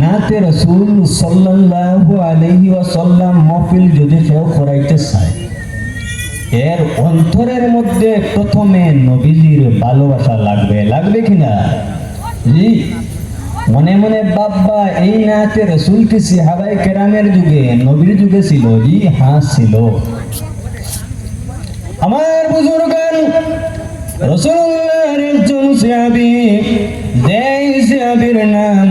নাতে রসুল সাল্লাল্লাহু আলাইহি ওয়াসাল্লাম মহফিল যদি কেউ করাইতে চায়, এর অন্তরের মধ্যে প্রথমে নবীজির ভালোবাসা লাগবে। লাগবে কিনা জি। মনে মনে বাব্বা এই নাতে রসুল কি সিহাবাই কেরামের যুগে, নবীর যুগে ছিল, জি হ্যাঁ ছিল। আমার বুজুর্গান রসুল্লাহর একজন সিহাবি যেই সিহাবির নাম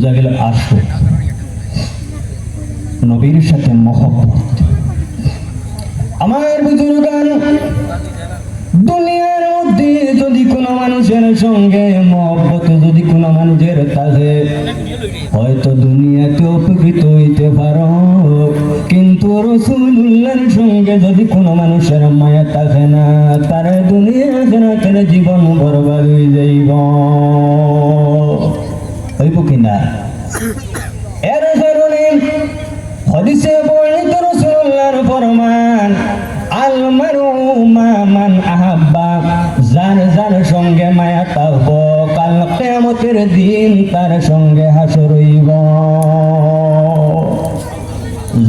বোঝা গেল আসো নবীর সাথে মহব্বত। আমার বুজুর্গান, দুনিয়ার মধ্যে যদি কোনো মানুষের সঙ্গে মহব্বত, যদি কোনো মানুষের থাকে হয়তো দুনিয়াতে উপকৃত হইতে পারো। কিন্তু রসুল্লাহর সঙ্গে যদি কোনো মানুষের মায়া থাকে না, তার দুনিয়া জীবন বরবাদ হয়ে যাইব। হইব কিনা? এর কারণে হদিসে বর্ণিত রাসূলুল্লাহর ফরমান আল মারু মান আহাব্বা, যার যার সঙ্গে মায়া থাকব কাল কিয়ামতের দিন তার সঙ্গে হাসর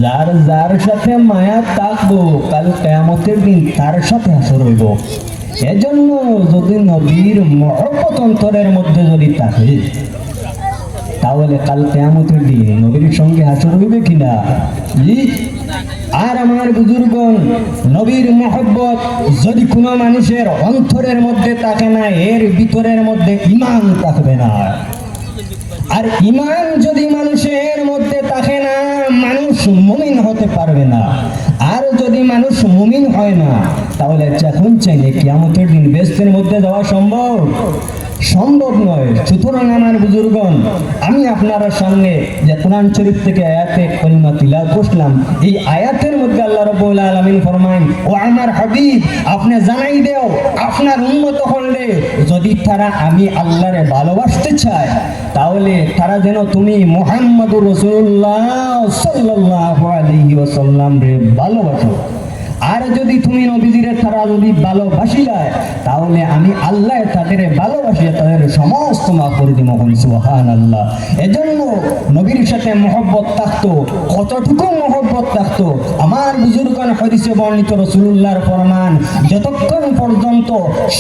যার যার সাথে মায়া থাকব কাল কিয়ামতের দিন তার সাথে হাসর হইব। এজন্য যদি নবীর মহব্বত অন্তরের মধ্যে যদি থাকে তাহলে কাল কেয়ামতের দিন নবীর সঙ্গে হাসর হইবে কিনা? আর আমার বুজুর্গন নবীর মহব্বত, যদি কোনো মানুষের অন্তরের মধ্যে থাকে না, এর ভিতরের মধ্যে ইমান থাকবে না। আর ইমান যদি মানুষের মধ্যে থাকে না, মানুষ মুমিন হতে পারবে না। আর যদি মানুষ মুমিন হয় না, তাহলে যখন চাইলে কিয়ামতের দিন বেস্তের মধ্যে দেওয়া সম্ভব। সম্ভব নয়। সুতরাং আমার বুজুর্গন আমি আপনারা সামনে যে কোরআন শরীফ থেকে আয়াতে কলিমা তিলাওয়াত করলাম এই আয়াতের মধ্যে আল্লাহ রাব্বুল আলামিন ফরমান ও আমার হাবিব, আপনি জানাই দেও, আপনার উন্মত হলে যদি তারা আমি আল্লাহরে ভালোবাসতে চায়, তাহলে তারা যেন তুমি মুহাম্মদুর রাসূলুল্লাহ সাল্লাল্লাহু আলাইহি ওয়াসাল্লাম রে ভালোবাসো। আর যদি তুমি নবীজিরে তারা যদি ভালোবাসি যায় তাহলে আমি আল্লাহ তাদের ভালোবাসিয়া তাদের সমস্ত মাফ করে দিব সুহান আল্লাহ এজন্য নবীর সাথে মহব্বত থাকতো, কতটুকু মহব্বত থাকতো, আমার বুজুর্গান হদিসে বর্ণিত রসুল্লাহর ফরমান, যতক্ষণ পর্যন্ত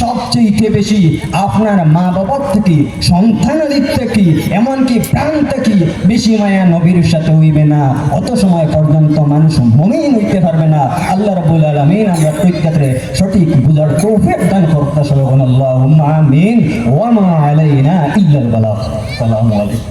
সবচেয়ে বেশি আপনার মা বাবার থেকে, সন্তানাদির থেকে, এমনকি প্রাণ থেকে বেশি মায়া নবীর সাথে হইবে না। অত সময় পর্যন্ত মানুষ মমিন হইতে পারবে না। আল্লাহ রাব্বুল আলামিন আমরা সঠিক বুঝার তৌফিক দান করতে সবাই আল্লাহুম্মা آمين وما علينا إلا البلاغ. السلام عليكم